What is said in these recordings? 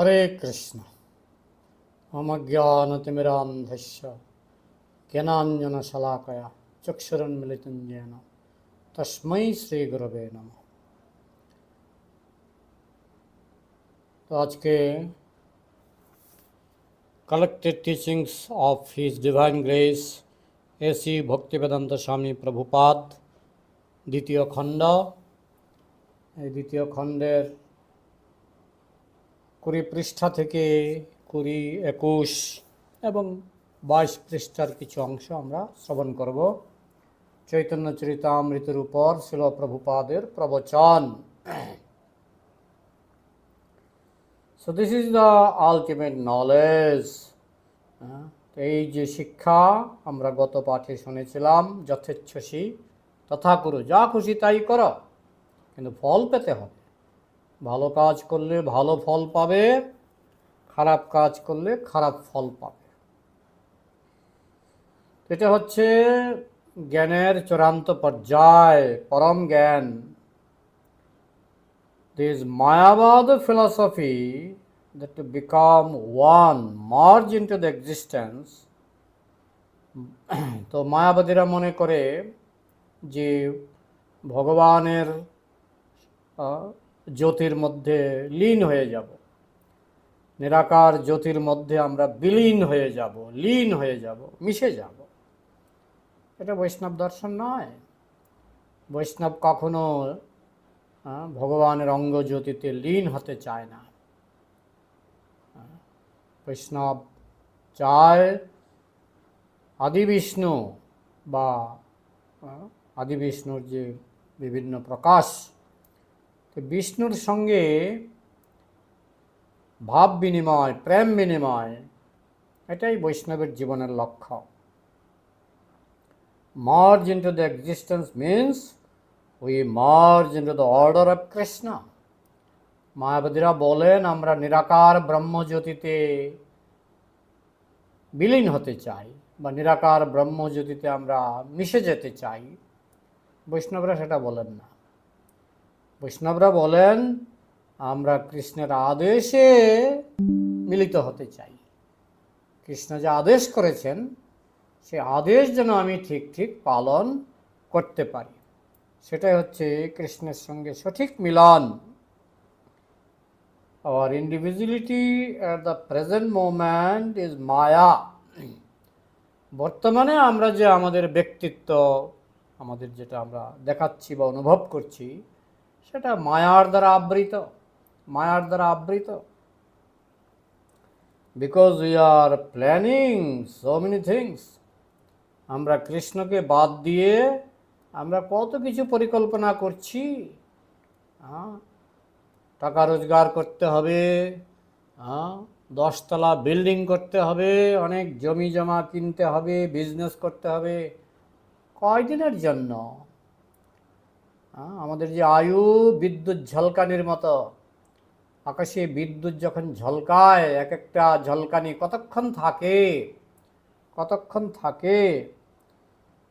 हरे कृष्ण ममज्ञानतिमिरान्धस्य ज्ञानाञ्जनशलाकया चक्षुरन्मिलितञ्जेन तस्मै श्रीगुरवे नमः। तो आज के collected teachings of his divine grace A C Bhaktivedanta Swami Prabhupada द्वितीय खंड द्वितीय खंडेर কুড়ি পৃষ্ঠা থেকে কুড়ি একুশ এবং বাইশ পৃষ্ঠার কিছু অংশ আমরা শ্রবণ করব। চৈতন্য চরিতামৃতের উপর শিল প্রভুপাদের প্রবচন। So this is the ultimate knowledge এই যে শিক্ষা আমরা গত পাঠে শুনেছিলাম, যথেচ্ছসী। তথা করো যা খুশি তাই করো, কিন্তু ফল পেতে হবে। ভালো কাজ করলে ভালো ফল পাবে খারাপ কাজ করলে খারাপ ফল পাবে। এটা হচ্ছে জ্ঞানের চূড়ান্ত পর্যায় পরম জ্ঞান। This Mayavada philosophy that to become one, merge into the existence. তো মায়াবাদীরা মনে করে যে ভগবানের জ্যোতির মধ্যে লীন হয়ে যাব। নিরাকার জ্যোতির মধ্যে আমরা বিলীন হয়ে যাব লীন হয়ে যাব মিশে যাব। এটা বৈষ্ণব দর্শন নয়। বৈষ্ণব কখনো ভগবানের অঙ্গ জ্যোতিতে লীন হতে চায় না। বৈষ্ণব চায় আদি বিষ্ণু বা আহ, আদি বিষ্ণুর যে বিভিন্ন প্রকাশ তো বিষ্ণুর সঙ্গে ভাব বিনিময়, প্রেম বিনিময়, এটাই বৈষ্ণবের জীবনের লক্ষ্য। Merge into the existence means we merge into the order of Krishna মায়াবাদীরা বলেন, আমরা নিরাকার ব্রহ্মজ্যোতিতে বিলীন হতে চাই বা নিরাকার ব্রহ্মজ্যোতিতে আমরা মিশে যেতে চাই। বৈষ্ণবরা সেটা বলেন না। বৈষ্ণবরা বলেন, আমরা কৃষ্ণের আদেশে মিলিত হতে চাই। কৃষ্ণ যে আদেশ করেছেন, সে আদেশ যেন আমি ঠিক ঠিক পালন করতে পারি। সেটাই হচ্ছে কৃষ্ণের সঙ্গে সঠিক মিলন। Our individuality at the present moment is maya বর্তমানে আমরা যে আমাদের ব্যক্তিত্ব, আমাদের যেটা আমরা দেখাচ্ছি বা অনুভব করছি সেটা মায়ার দ্বারা আবৃত, মায়ার দ্বারা আবৃত। Because we are planning so many things আমরা কৃষ্ণকে বাদ দিয়ে আমরা কত কিছু পরিকল্পনা করছি। হ্যাঁ টাকা রোজগার করতে হবে হ্যাঁ দশতলা বিল্ডিং করতে হবে, অনেক জমি জমা কিনতে হবে বিজনেস করতে হবে। কয়দিনের জন্য? আমাদের যে আয়ু বিদ্যুৎ ঝলকানির মতো, আকাশে বিদ্যুৎ যখন ঝলকায়, এক একটা ঝলকানি কতক্ষণ থাকে? কতক্ষণ থাকে?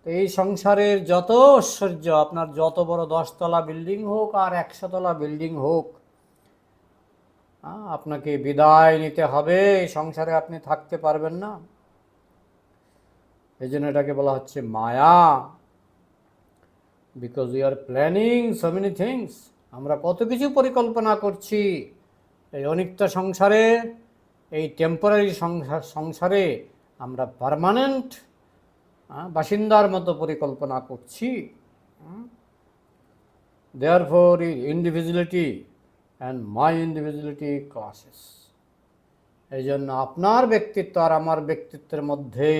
তো এই সংসারের যত ঐশ্বর্য, আপনার যত বড় দশতলা বিল্ডিং হোক আর একশোতলা বিল্ডিং হোক আপনাকে বিদায় নিতে হবে। এই সংসারে আপনি থাকতে পারবেন না। এই জন্য এটাকে বলা হচ্ছে মায়া। Because we are planning so many things আমরা কত কিছু পরিকল্পনা করছি। এই অনিত্য সংসারে, এই টেম্পোরারি সংসারে আমরা পারমানেন্ট বাসিন্দার মতো পরিকল্পনা করছি। Therefore individuality and my individuality classes এই জন্য আপনার ব্যক্তিত্ব আর আমার ব্যক্তিত্বের মধ্যে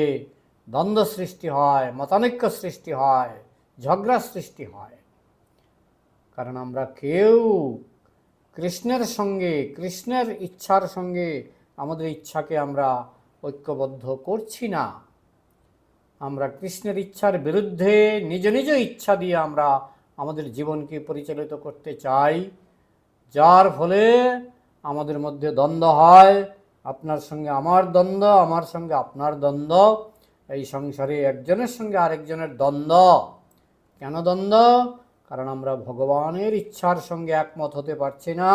দ্বন্দ্ব সৃষ্টি হয়, মতানৈক্য সৃষ্টি হয়। ঝগড়া সৃষ্টি হয়। কারণ আমরা কেউ কৃষ্ণের সঙ্গে, কৃষ্ণের ইচ্ছার সঙ্গে আমাদের ইচ্ছাকে আমরা ঐক্যবদ্ধ করছি না। আমরা কৃষ্ণের ইচ্ছার বিরুদ্ধে নিজ নিজ ইচ্ছা দিয়ে আমরা আমাদের জীবনকে পরিচালিত করতে চাই। যার ফলে আমাদের মধ্যে দ্বন্দ্ব হয়, আপনার সঙ্গে আমার দ্বন্দ্ব, আমার সঙ্গে আপনার দ্বন্দ্ব, এই সংসারে একজনের সঙ্গে আরেকজনের দ্বন্দ্ব। কেন দ্বন্দ্ব কারণ আমরা ভগবানের ইচ্ছার সঙ্গে একমত হতে পারছি না।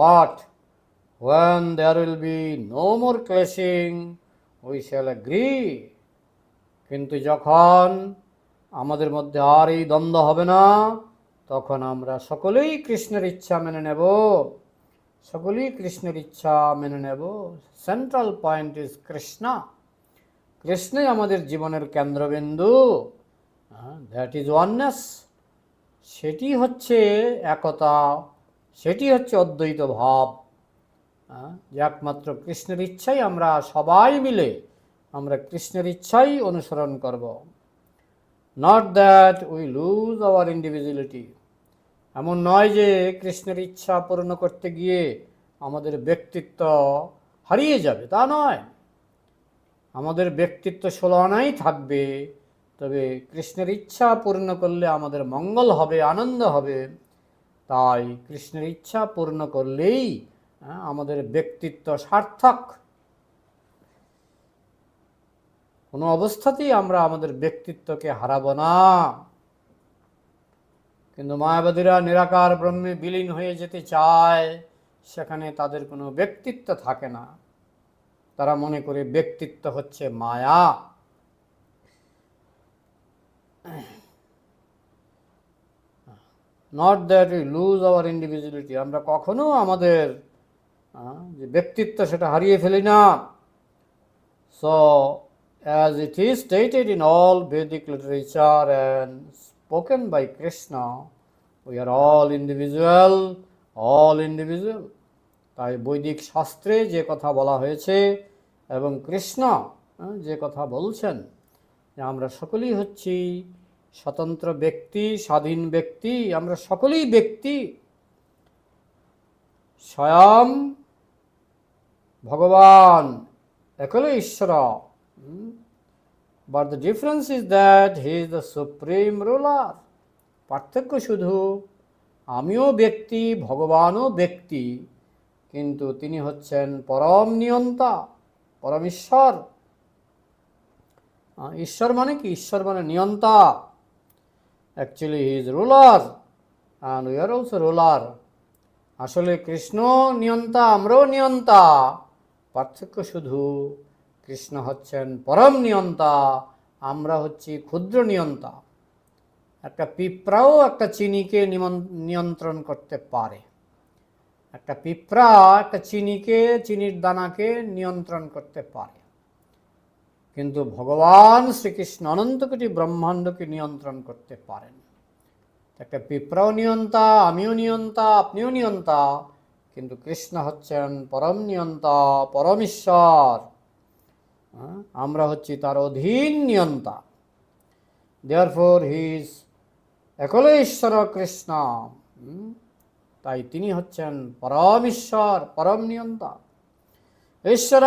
But when there will be no more clashing, we shall agree. কিন্তু যখন আমাদের মধ্যে আর এই দ্বন্দ্ব হবে না তখন আমরা সকলেই কৃষ্ণের ইচ্ছা মেনে নেব। সকলেই কৃষ্ণের ইচ্ছা মেনে নেব। সেন্ট্রাল পয়েন্ট ইজ কৃষ্ণ কৃষ্ণই আমাদের জীবনের কেন্দ্রবিন্দু। দ্যাট ইজ ওয়াননেস সেটি হচ্ছে একতা সেটি হচ্ছে অদ্বৈত ভাব। হ্যাঁ, যে একমাত্র কৃষ্ণের ইচ্ছাই আমরা সবাই মিলে আমরা কৃষ্ণের ইচ্ছাই অনুসরণ করব। Not that we lose our individuality এমন নয় যে কৃষ্ণের ইচ্ছা পূর্ণ করতে গিয়ে আমাদের ব্যক্তিত্ব হারিয়ে যাবে তা নয়। আমাদের ব্যক্তিত্ব ষোলো থাকবে। তবে কৃষ্ণের ইচ্ছা পূর্ণ করলে আমাদের মঙ্গল হবে, আনন্দ হবে। তাই কৃষ্ণের ইচ্ছা পূর্ণ করলেই আমাদের ব্যক্তিত্ব সার্থক। কোনো অবস্থাতেই আমরা আমাদের ব্যক্তিত্বকে হারাবো না। কিন্তু মায়াবাদীরা নিরাকার ব্রহ্মে বিলীন হয়ে যেতে চায়, সেখানে তাদের কোনো ব্যক্তিত্ব থাকে না। তারা মনে করে ব্যক্তিত্ব হচ্ছে মায়া। Not that we lose our individuality আমরা কখনো আমাদের যে ব্যক্তিত্ব সেটা হারিয়ে ফেলি না। So as it is stated in all Vedic literature and spoken by Krishna we are all individual all individual তাই বৈদিক শাস্ত্রে যে কথা বলা হয়েছে এবং কৃষ্ণ আহ, যে কথা বলছেন যে আমরা সকলেই হচ্ছি স্বতন্ত্র ব্যক্তি স্বাধীন ব্যক্তি আমরা সকলেই ব্যক্তি। স্বয়ং ভগবান একলে ঈশ্বর। But the difference is that he is the supreme ruler পার্থক্য শুধু আমিও ব্যক্তি ভগবানও ব্যক্তি। কিন্তু তিনি হচ্ছেন পরম নিয়ন্তা পরম ঈশ্বর ঈশ্বর মানে কি? ঈশ্বর মানে নিয়ন্তা। Actually he is ruler and we are also ruler আসলে কৃষ্ণ নিয়ন্তা, আমরাও নিয়ন্তা। পার্থক্য শুধু কৃষ্ণ হচ্ছেন পরম নিয়ন্তা, আমরা হচ্ছি ক্ষুদ্র নিয়ন্তা। একটা পিঁপড়াও একটা চিনিকে নিয়ন্ত্রণ করতে পারে। একটা পিঁপড়া একটা চিনিকে চিনির দানাকে নিয়ন্ত্রণ করতে পারে। কিন্তু ভগবান শ্রীকৃষ্ণ অনন্ত কোটি ব্রহ্মাণ্ডকে নিয়ন্ত্রণ করতে পারেন একটা পিঁপড়াও নিয়ন্তা আমিও নিয়ন্তা আপনিও নিয়ন্তা কিন্তু কৃষ্ণ হচ্ছেন পরম নিয়ন্তা পরমেশ্বর হ্যাঁ, আমরা হচ্ছি তার অধীন নিয়ন্তা। দেয়ার ফোর হিজ একলে ঈশ্বর কৃষ্ণ। তাই তিনি হচ্ছেন পরমেশ্বর, পরম নিয়ন্তা। ঈশ্বর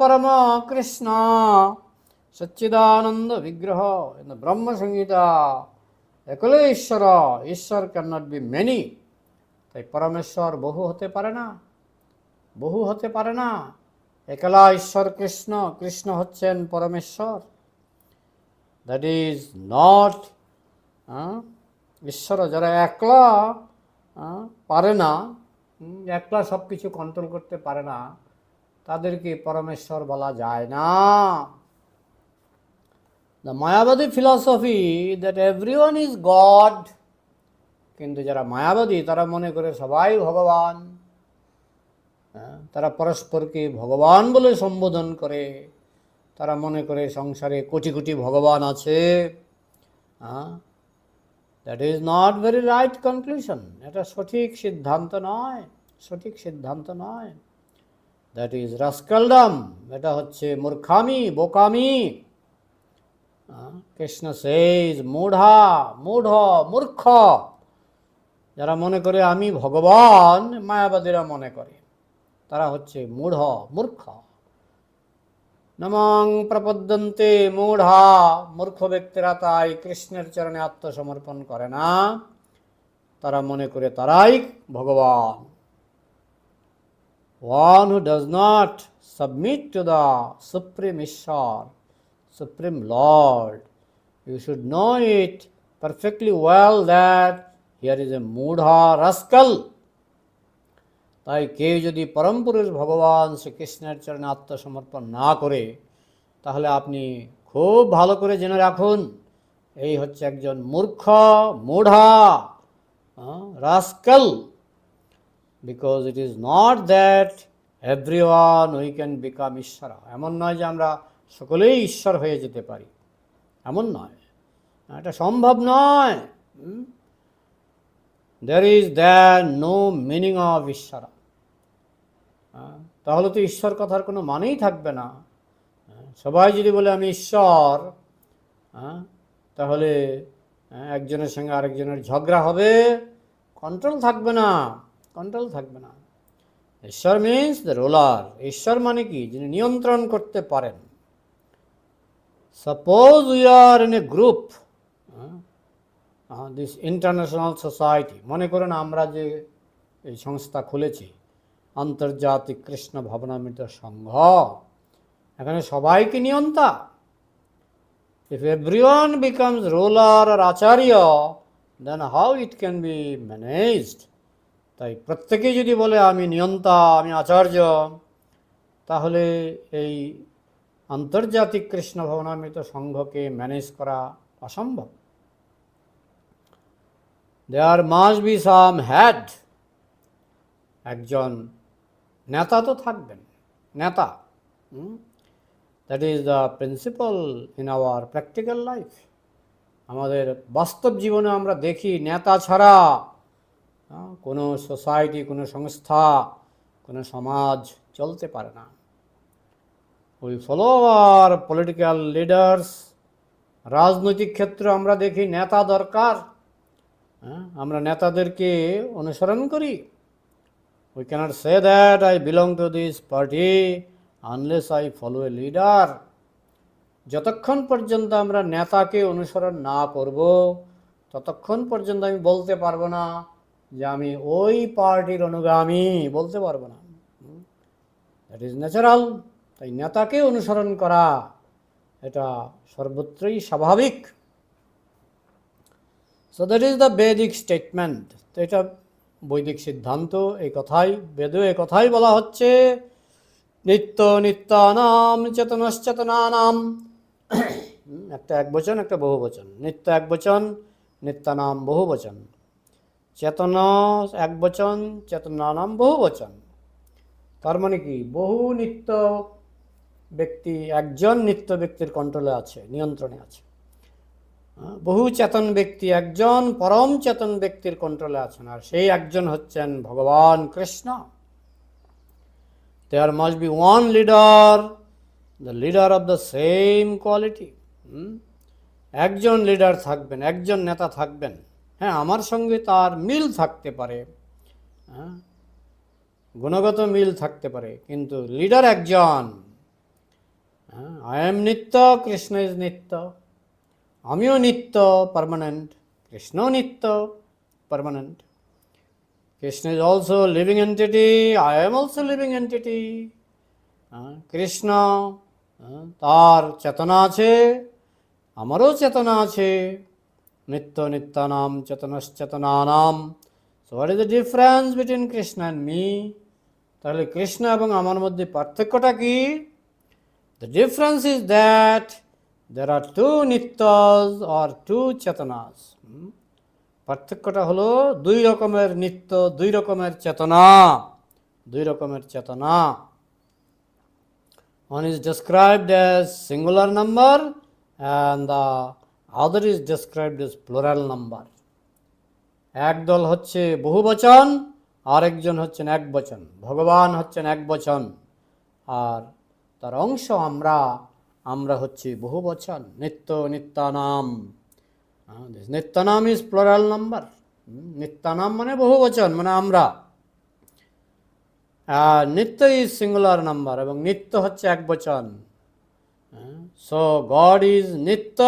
পরম কৃষ্ণ, সচ্চিদানন্দ বিগ্রহ ইন ব্রহ্ম সংহিতা একলে ঈশ্বর ঈশ্বর ক্যান নট বি মেনি তাই পরমেশ্বর বহু হতে পারে না, বহু হতে পারে না। একলা ঈশ্বর কৃষ্ণ কৃষ্ণ হচ্ছেন পরমেশ্বর। দ্যাট ইজ নট ঈশ্বর যারা একলা পারে না। একলা সব কিছু কন্ট্রোল করতে পারে না। তাদেরকে পরমেশ্বর বলা যায় না। The Mayavadi philosophy that everyone is God কিন্তু যারা মায়াবাদী তারা মনে করে সবাই ভগবান। হ্যাঁ, তারা পরস্পরকে ভগবান বলে সম্বোধন করে। তারা মনে করে সংসারে কোটি কোটি ভগবান আছে। That is not very right conclusion এটা সঠিক সিদ্ধান্ত নয়। সঠিক সিদ্ধান্ত নয়। দ্যাট ইজ রাস্কালডাম এটা হচ্ছে মূর্খামি, বোকামি। কৃষ্ণ সেজ মূঢ়া, মূঢ়, মূর্খ। যারা মনে করে আমি ভগবান, মায়াবাদীরা মনে করে। তারা হচ্ছে মূঢ়, মূর্খ। নমাং প্রপদ্যন্তে মূঢ়া মূর্খ ব্যক্তিরা তাই কৃষ্ণের চরণে আত্মসমর্পণ করে না। তারা মনে করে তারাই ভগবান। One who does not submit to the supreme Ishwar supreme lord you should know it perfectly well that here is a mudha rascal তাই কেউ যদি পরম পুরুষ ভগবান শ্রীকৃষ্ণের চরণে আত্মসমর্পণ না করে, তাহলে আপনি খুব ভালো করে জেনে রাখুন, এই হচ্ছে একজন মূর্খ, মূঢ়া rascal because it is not that everyone we can become Ishwar. এমন নয় যে আমরা সকলেই ঈশ্বর হয়ে যেতে পারি। এমন নয়। এটা সম্ভব নয়। There is there no meaning of Ishwar তাহলে তো ঈশ্বর কথার কোনো মানেই থাকবে না সবাই যদি বলে আমি ঈশ্বর তাহলে একজনের সঙ্গে আরেকজনের ঝগড়া হবে কন্ট্রোল থাকবে না কন্ট্রোল থাকবে না ঈশ্বর মিন্স দ্য রোলার ঈশ্বর মানে কি যিনি নিয়ন্ত্রণ করতে পারেন suppose we are in a group this international society মনে করুন আমরা যে এই সংস্থা খুলেছি, আন্তর্জাতিক কৃষ্ণ ভবনামৃত সংঘ, এখানে সবাইকে নিয়ন্তা। If everyone becomes ruler or acharya then how it can be managed তাই প্রত্যেকে যদি বলে, আমি নিয়ন্তা, আমি আচার্য, তাহলে এই আন্তর্জাতিক কৃষ্ণ ভবনামৃত সংঘকে ম্যানেজ করা অসম্ভব। দেয়ার মাস বি সাম হ্যাড একজন নেতা তো থাকবেন। নেতা that is the principle in our practical life আমাদের বাস্তব জীবনে আমরা দেখি নেতা ছাড়া কোনো সোসাইটি কোনো সংস্থা, কোনো সমাজ চলতে পারে না। We follow our political leaders রাজনৈতিক ক্ষেত্রে আমরা দেখি নেতা দরকার। হ্যাঁ, আমরা নেতাদেরকে অনুসরণ করি। We cannot say that I belong to this party unless I follow a leader যতক্ষণ পর্যন্ত আমরা নেতাকে অনুসরণ না করব ততক্ষণ পর্যন্ত আমি বলতে পারব না যে আমি ওই পার্টির অনুগামী বলতে পারব না। দ্যাট ইজ ন্যাচারাল তাই নেতাকে অনুসরণ করা এটা সর্বত্রই স্বাভাবিক। So that is the Vedic statement তো এটা বৈদিক সিদ্ধান্ত, এই কথাই। বেদে এই কথাই বলা হচ্ছে, নিত্য নিত্যানাম চেতনশ্চেতনানাম। একটা এক বচন, একটা বহু বচন। নিত্য এক বচন, নিত্যানাম বহু বচন। চেতন এক বচন, চেতনানাম বহু বচন। তার মানে কি? বহু নিত্য ব্যক্তি, একজন নিত্য ব্যক্তির কন্ট্রোলে আছে, নিয়ন্ত্রণে আছে। বহু চেতন ব্যক্তি একজন, পরম চেতন ব্যক্তির কন্ট্রোলে আছেন। আর সেই একজন হচ্ছেন ভগবান Krishna. There must be one leader the leader of the same quality একজন লিডার থাকবেন, একজন নেতা থাকবেন। হ্যাঁ আমার সঙ্গে তার মিল থাকতে পারে। হ্যাঁ? গুণগত মিল থাকতে পারে, কিন্তু লিডার একজন। আই এম নিত্য, কৃষ্ণ ইজ নিত্য। আমিও নিত্য পারমানেন্ট কৃষ্ণ নিত্য permanent Krishna is also living entity I am also living entity Krishna তার চেতনা আছে, আমারও চেতনা আছে, নিত্য নিত্যানাম, চেতনশ্চেতনানাম। So what is the difference between Krishna and me তাহলে কৃষ্ণ এবং আমার মধ্যে পার্থক্যটা কি? The difference is that there are two নিত্যজ are two চেতনাস পার্থক্যটা হলো দুই রকমের নিত্য দুই রকমের চেতনা দুই রকমের চেতনা one is described as singular number and the other is described as plural number একদল হচ্ছে বহু বচন আরেকজন হচ্ছেন এক বচন। ভগবান হচ্ছেন এক বচন। আর তার অংশ আমরা আমরা হচ্ছি বহু বচন নিত্য নিত্যানাম। নিত্যানাম ইজ প্লোরাল নাম্বার নিত্যানাম মানে বহু বচন মানে আমরা। আর নিত্য ইজ সিঙ্গুলার নাম্বার এবং নিত্য হচ্ছে এক বচন so God is nitya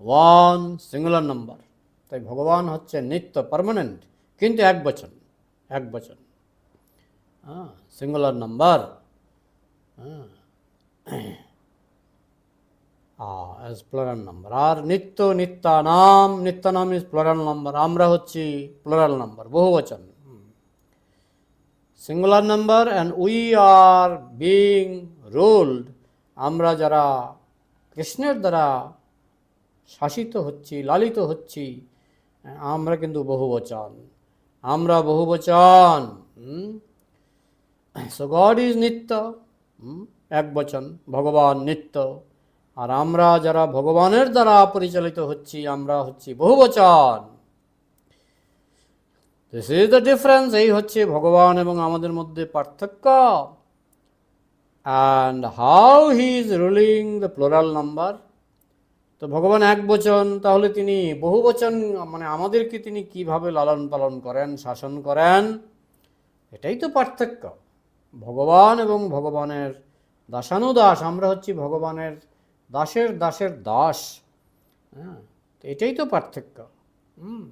one singular number তাই ভগবান হচ্ছে নিত্য পার্মানেন্ট কিন্তু এক বচন এক বচন হ্যাঁ singular number as plural number আর নিত্য নিত্যানাম নিত্যানাম ইজ প্লোরাল নাম্বার আমরা হচ্ছি প্লোরাল নাম্বার বহু বচন singular number and we are being ruled আমরা যারা কৃষ্ণের দ্বারা শাসিত হচ্ছি, লালিত হচ্ছি, আমরা কিন্তু বহুবচন। আমরা বহুবচন। সো গড ইজ নিত্য। এক বচন ভগবান নিত্য। আর আমরা যারা ভগবানের দ্বারা পরিচালিত হচ্ছি, আমরা হচ্ছি বহুবচন। দিস ইজ দ্য ডিফারেন্স এই হচ্ছে ভগবান এবং আমাদের মধ্যে পার্থক্য। And how he is ruling the plural number তো ভগবান এক বচন, তাহলে তিনি বহু বচন মানে আমাদেরকে তিনি কীভাবে লালন পালন করেন, শাসন করেন? এটাই তো পার্থক্য। ভগবান এবং ভগবানের দাসানুদাস, আমরা হচ্ছি ভগবানের দাসের দাসের দাস। হ্যাঁ এটাই তো পার্থক্য। হুম।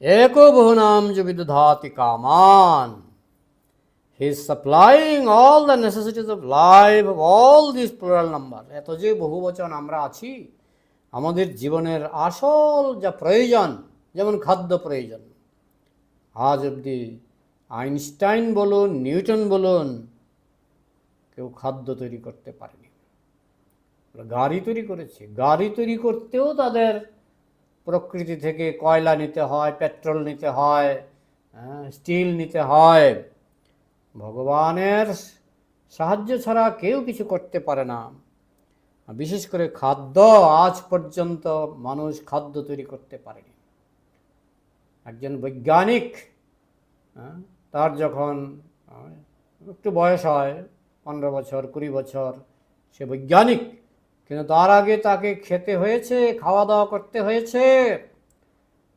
বহু বহুনাম যে বিদধাতি কামান। He is supplying all the necessities of life of all this plural number এত যে বহু বচন আমরা আছি, আমাদের জীবনের আসল যা প্রয়োজন, যেমন খাদ্য প্রয়োজন। আজ অব্দি আইনস্টাইন বলুন, নিউটন বলুন, কেউ খাদ্য তৈরি করতে পারে গাড়ি তৈরি করেছে। গাড়ি তৈরি করতেও তাদের প্রকৃতি থেকে কয়লা নিতে হয় পেট্রোল নিতে হয় হ্যাঁ, স্টিল নিতে হয়। ভগবানের সাহায্য ছাড়া কেউ কিছু করতে পারে না। বিশেষ করে খাদ্য আজ পর্যন্ত মানুষ খাদ্য তৈরি করতে পারেনি। একজন বৈজ্ঞানিক হ্যাঁ, তার যখন একটু বয়স হয় পনেরো বছর কুড়ি বছর সে বৈজ্ঞানিক। কিন্তু তার আগে তাকে খেতে হয়েছে খাওয়া দাওয়া করতে হয়েছে।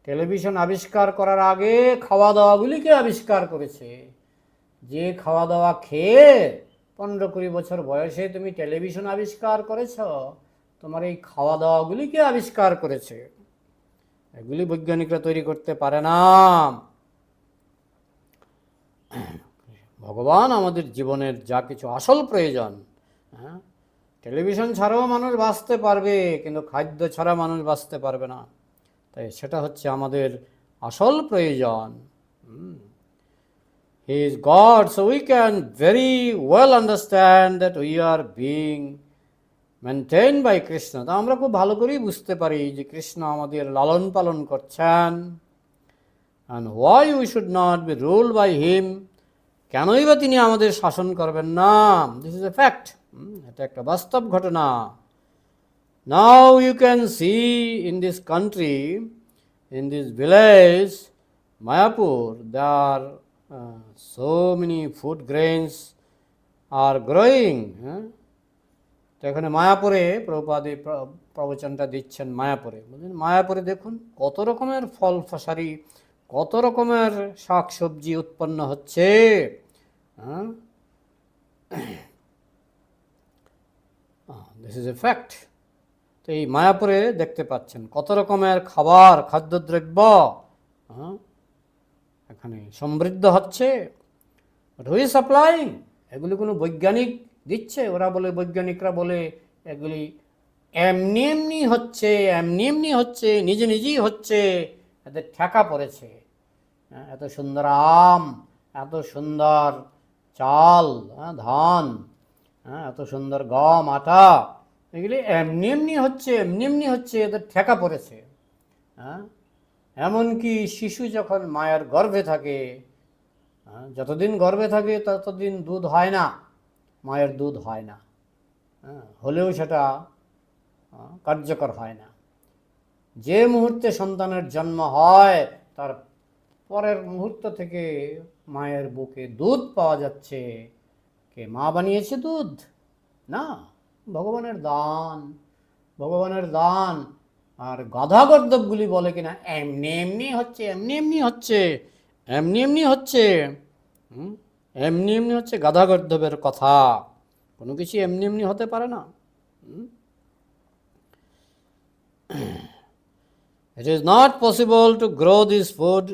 টেলিভিশন আবিষ্কার করার আগে খাওয়া দাওয়াগুলিকে আবিষ্কার করেছে। যে খাওয়া দাওয়া খেয়ে পনেরো কুড়ি বছর বয়সে তুমি টেলিভিশন আবিষ্কার করেছ, তোমার এই খাওয়া দাওয়াগুলিকে আবিষ্কার করেছে। এগুলি বৈজ্ঞানিকরা তৈরি করতে পারে না। ভগবান আমাদের জীবনের যা কিছু আসল প্রয়োজন হ্যাঁ টেলিভিশন ছাড়াও মানুষ বাঁচতে পারবে, কিন্তু খাদ্য ছাড়া মানুষ বাঁচতে পারবে না। তাই সেটা হচ্ছে আমাদের আসল প্রয়োজন। He is God so we can very well understand that we are being maintained by Krishna তা আমরা খুব ভালো করেই বুঝতে পারি যে কৃষ্ণ আমাদের লালন পালন করছেন। And why we should not be ruled by him কেনই বা তিনি আমাদের শাসন করবেন না? দিস ইজ এ ফ্যাক্ট এটা একটা বাস্তব ঘটনা। Now you can see in this country in this village Mayapur they are so many food grains are growing হ্যাঁ তো এখানে মায়াপুরে প্রপাদে প্রবচনটা দিচ্ছেন মায়াপুরে। বুঝলেন মায়াপুরে দেখুন, কত রকমের ফল ফসারি, কত রকমের শাক সবজি উৎপন্ন হচ্ছে। হ্যাঁ? দিস ইজ এ ফ্যাক্ট তো এই মায়াপুরে দেখতে পাচ্ছেন, কত রকমের খাবার খাদ্যদ্রব্য এখানে সমৃদ্ধ হচ্ছে। হুই সাপ্লাইং, এগুলি কোনো বৈজ্ঞানিক দিচ্ছে, ওরা বলে, বৈজ্ঞানিকরা বলে, এগুলি এমনি এমনি হচ্ছে, এমনি এমনি হচ্ছে, নিজে নিজেই হচ্ছে এদের ঠেকা পড়েছে। এত সুন্দর আম, এত সুন্দর চাল ধান এত সুন্দর গম, আটা এগুলি এমনি এমনি হচ্ছে এমনি এমনি হচ্ছে এদের ঠেকা পড়েছে। হ্যাঁ এমনকি শিশু যখন মায়ের গর্ভে থাকে যতদিন গর্ভে থাকে ততদিন দুধ হয় না, মায়ের দুধ হয় না। হলেও সেটা কার্যকর হয় না। যে মুহূর্তে সন্তানের জন্ম হয়, তার পরের মুহূর্ত থেকে মায়ের বুকে দুধ পাওয়া যাচ্ছে। কে মা বানিয়েছে দুধ? না। ভগবানের দান ভগবানের দান। আর গাধা গর্দবগুলি বলে কিনা, এমনি এমনি হচ্ছে, এমনি এমনি হচ্ছে, এমনি এমনি হচ্ছে? এমনি এমনি হচ্ছে গাধা গর্দবের কথা। কোনো কিছু এমনি এমনি হতে পারে না। It is not possible to grow this food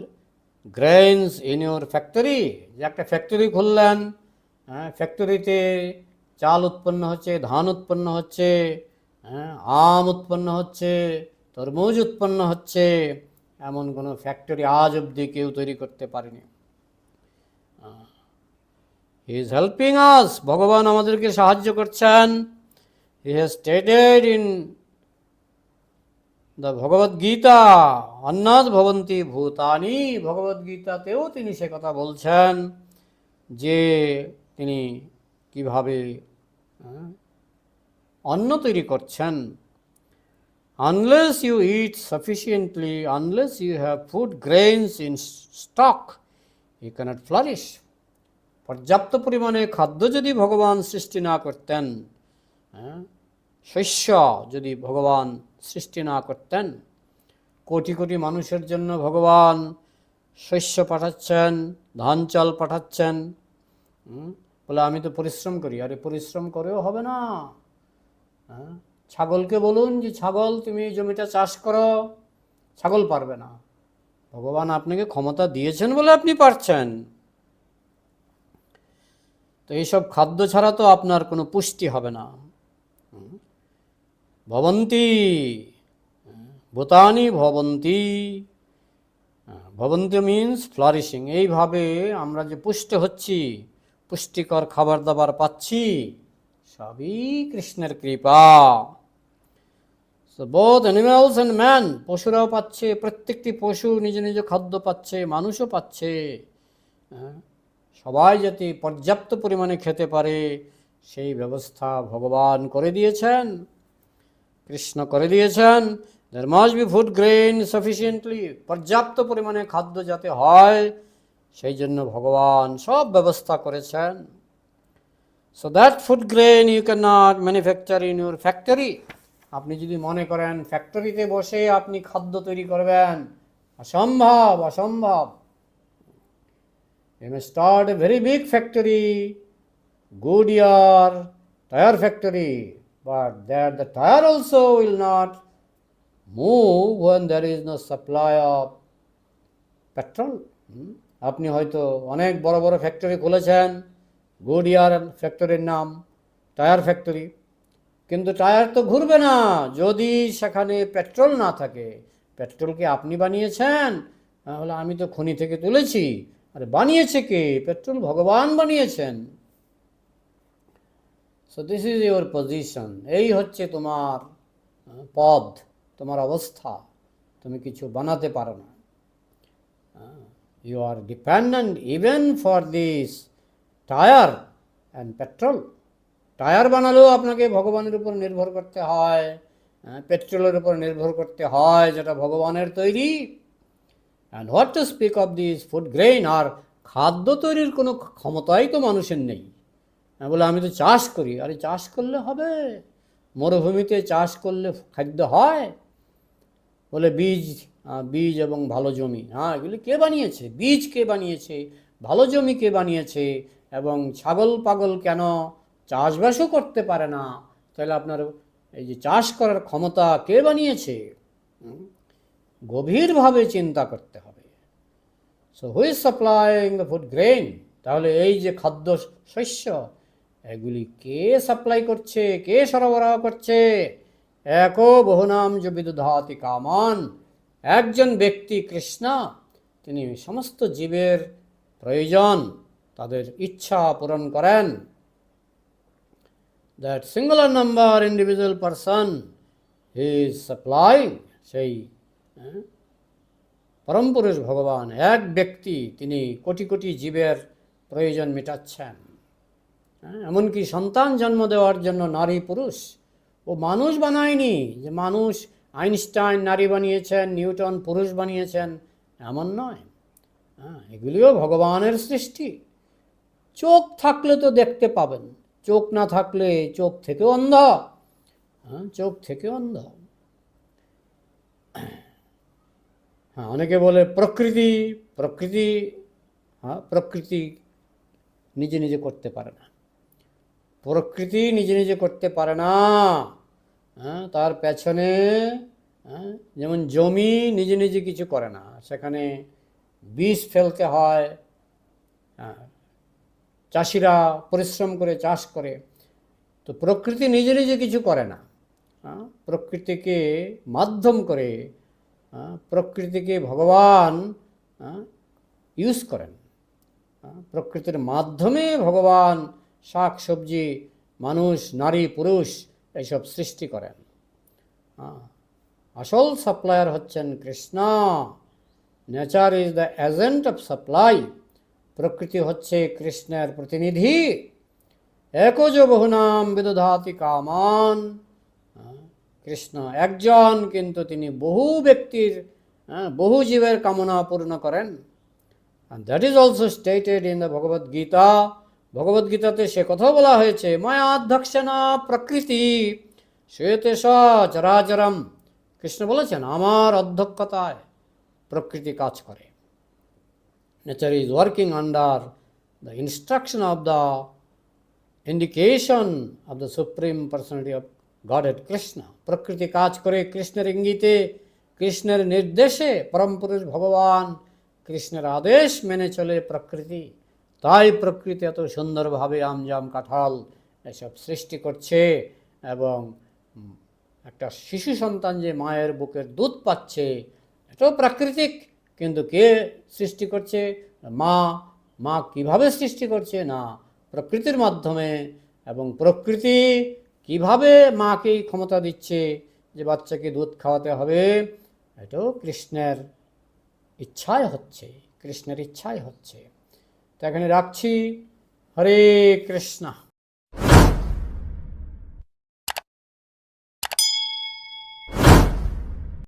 grains in your factory. যে একটা ফ্যাক্টরি খুললেন হ্যাঁ ফ্যাক্টরিতে চাল উৎপন্ন হচ্ছে, ধান উৎপন্ন হচ্ছে হ্যাঁ আম উৎপন্ন হচ্ছে, তরমুজ উৎপন্ন হচ্ছে, এমন কোনো ফ্যাক্টরি আজ অবধি কেউ তৈরি করতে পারেনি। হি ইজ হেল্পিং আস ভগবান আমাদেরকে সাহায্য করছেন। He has stated in the ভগবদ গীতা অন্নাদ ভবন্তি ভূতানি ভগবদ গীতাতেও তিনি সে কথা বলছেন যে তিনি কীভাবে অন্ন তৈরি করছেন। Unless you eat sufficiently unless you have food grains in stock you cannot flourish পর্যাপ্ত পরিমাণে খাদ্য যদি ভগবান সৃষ্টি না করতেন হ্যাঁ, শস্য যদি ভগবান সৃষ্টি না করতেন কোটি কোটি মানুষের জন্য ভগবান শস্য পাঠাচ্ছেন ধান চাল পাঠাচ্ছেন বলে আমি তো পরিশ্রম করি। আরে পরিশ্রম করেও হবে না। হ্যাঁ, ছাগলকে বলুন যে ছাগল তুমি জমিটা চাষ করো। ছাগল পারবে না। ভগবান আপনাকে ক্ষমতা দিয়েছেন বলে আপনি পারছেন। তো এইসব খাদ্য ছাড়া তো আপনার কোনো পুষ্টি হবে না। ভবন্তি ভূতানি ভবন্তি। ভবন্তি মিন্স ফ্লারিশিং এইভাবে আমরা যে পুষ্ট হচ্ছি পুষ্টিকর খাবার দাবার পাচ্ছি। সবই কৃষ্ণের কৃপা। বোধ অ্যানিমালস অ্যান্ড ম্যান পশুরাও পাচ্ছে প্রত্যেকটি পশু নিজ নিজ খাদ্য পাচ্ছে মানুষও পাচ্ছে। হ্যাঁ, সবাই যাতে পর্যাপ্ত পরিমাণে খেতে পারে সেই ব্যবস্থা ভগবান করে দিয়েছেন। কৃষ্ণ করে দিয়েছেন। There must be food grain sufficiently পর্যাপ্ত পরিমাণে খাদ্য যাতে হয়। সেই জন্য ভগবান সব ব্যবস্থা করেছেন। So that food grain you can not manufacture in your factory আপনি যদি মনে করেন ফ্যাক্টরিতে বসে আপনি খাদ্য তৈরি করবেন, অসম্ভব অসম্ভব। You start a very big factory Goodyear tyre factory but that the tyre also will not move when there is no supply of petrol hmm আপনি হয়তো অনেক বড় বড় ফ্যাক্টরি খুলেছেন গুড ইয়ার ফ্যাক্টরির নাম টায়ার ফ্যাক্টরি কিন্তু টায়ার তো ঘুরবে না। যদি সেখানে পেট্রোল না থাকে পেট্রোল কি আপনি বানিয়েছেন? তাহলে আমি তো খনি থেকে তুলেছি। আরে বানিয়েছে কে? পেট্রোল ভগবান বানিয়েছেন। So this is your position এই হচ্ছে তোমার পদ, তোমার অবস্থা। তুমি কিছু বানাতে পারো না। You are dependent even for this tyre and petrol tyre বানালেও আপনাকে ভগবানের উপর নির্ভর করতে হয় পেট্রোলের উপর নির্ভর করতে হয়, যেটা ভগবানের তৈরি। And what to speak of this food grain আর খাদ্য তৈরির কোনো ক্ষমতাই তো মানুষের নেই। বলে, আমি তো চাষ করি। আরে, চাষ করলে হবে। মরুভূমিতে চাষ করলে খাদ্য হয়। বলে, বীজ বীজ এবং ভালো জমি। হ্যাঁ এগুলি কে বানিয়েছে? বীজ কে বানিয়েছে? ভালো জমি কে বানিয়েছে? এবং ছাগল পাগল কেন? চাষবাসও করতে পারে না। তাহলে আপনার এই যে চাষ করার ক্ষমতা কে বানিয়েছে? গভীরভাবে চিন্তা করতে হবে। So who's supplying the food grain তাহলে এই যে খাদ্য শস্য, এগুলি কে সাপ্লাই করছে? কে সরবরাহ করছে? একো বহুনাম যে বিদুধাতি কামান। একজন ব্যক্তি কৃষ্ণ তিনি সমস্ত জীবের প্রয়োজন তাদের ইচ্ছা পূরণ করেন। That singular number individual person is supply সেই হ্যাঁ, পরম পুরুষ ভগবান। এক ব্যক্তি তিনি কোটি কোটি জীবের প্রয়োজন মেটাচ্ছেন। হ্যাঁ, এমনকি সন্তান জন্ম দেওয়ার জন্য নারী পুরুষ ও মানুষ বানায়নি। যে মানুষ আইনস্টাইন নারী বানিয়েছেন, নিউটন পুরুষ বানিয়েছেন, এমন নয়। হ্যাঁ এগুলিও ভগবানের সৃষ্টি। চোখ থাকলে তো দেখতে পাবেন, চোখ না থাকলে চোখ থেকে অন্ধ। হ্যাঁ চোখ থেকে অন্ধ। হ্যাঁ অনেকে বলে প্রকৃতি প্রকৃতি হ্যাঁ প্রকৃতি নিজে নিজে করতে পারে না। প্রকৃতি নিজে নিজে করতে পারে না। হ্যাঁ তার পেছনে হ্যাঁ যেমন জমি নিজে নিজে কিছু করে না সেখানে বীজ ফেলতে হয় হ্যাঁ চাষিরা পরিশ্রম করে চাষ করে তো প্রকৃতি নিজে নিজে কিছু করে না হ্যাঁ, প্রকৃতিকে মাধ্যম করে হ্যাঁ, প্রকৃতিকে ভগবান ইউজ করেন প্রকৃতির মাধ্যমে ভগবান শাক সবজি মানুষ নারী পুরুষ এইসব সৃষ্টি করেন। আসল সাপ্লায়ার হচ্ছেন Krishna. Nature is the agent of supply প্রকৃতি হচ্ছে কৃষ্ণের প্রতিনিধি। একজ বহুনাম বিদধাতি কামান। কৃষ্ণ একজন, কিন্তু তিনি বহু ব্যক্তির বহু জীবের কামনা পূর্ণ করেন। And that is also stated in the Bhagavad Gita. ভগবদ গীতাতে সে কথাও বলা হয়েছে মায়াধ্যক্ষণা প্রকৃতি শ্বেতে চরাচরম। কৃষ্ণ বলেছেন, আমার অধ্যক্ষতায় প্রকৃতি কাজ করে। Nature is working under the instruction of the indication of the supreme personality of Godhead Krishna প্রকৃতি কাজ করে কৃষ্ণের ইঙ্গিতে, কৃষ্ণের নির্দেশে পরম পুরুষ ভগবান কৃষ্ণের আদেশ মেনে চলে প্রকৃতি। তাই প্রকৃতি এত সুন্দরভাবে আমজাম কাঁঠাল এসব সৃষ্টি করছে এবং একটা শিশু সন্তান যে মায়ের বুকের দুধ পাচ্ছে, এটাও প্রাকৃতিক, কিন্তু কে সৃষ্টি করছে? মা মা কীভাবে সৃষ্টি করছে? না, প্রকৃতির মাধ্যমে। এবং প্রকৃতি কীভাবে মাকে ক্ষমতা দিচ্ছে যে বাচ্চাকে দুধ খাওয়াতে হবে, এটাও কৃষ্ণের ইচ্ছায় হচ্ছে, কৃষ্ণের ইচ্ছায় হচ্ছে। তো এখানে রাখছি হরে কৃষ্ণ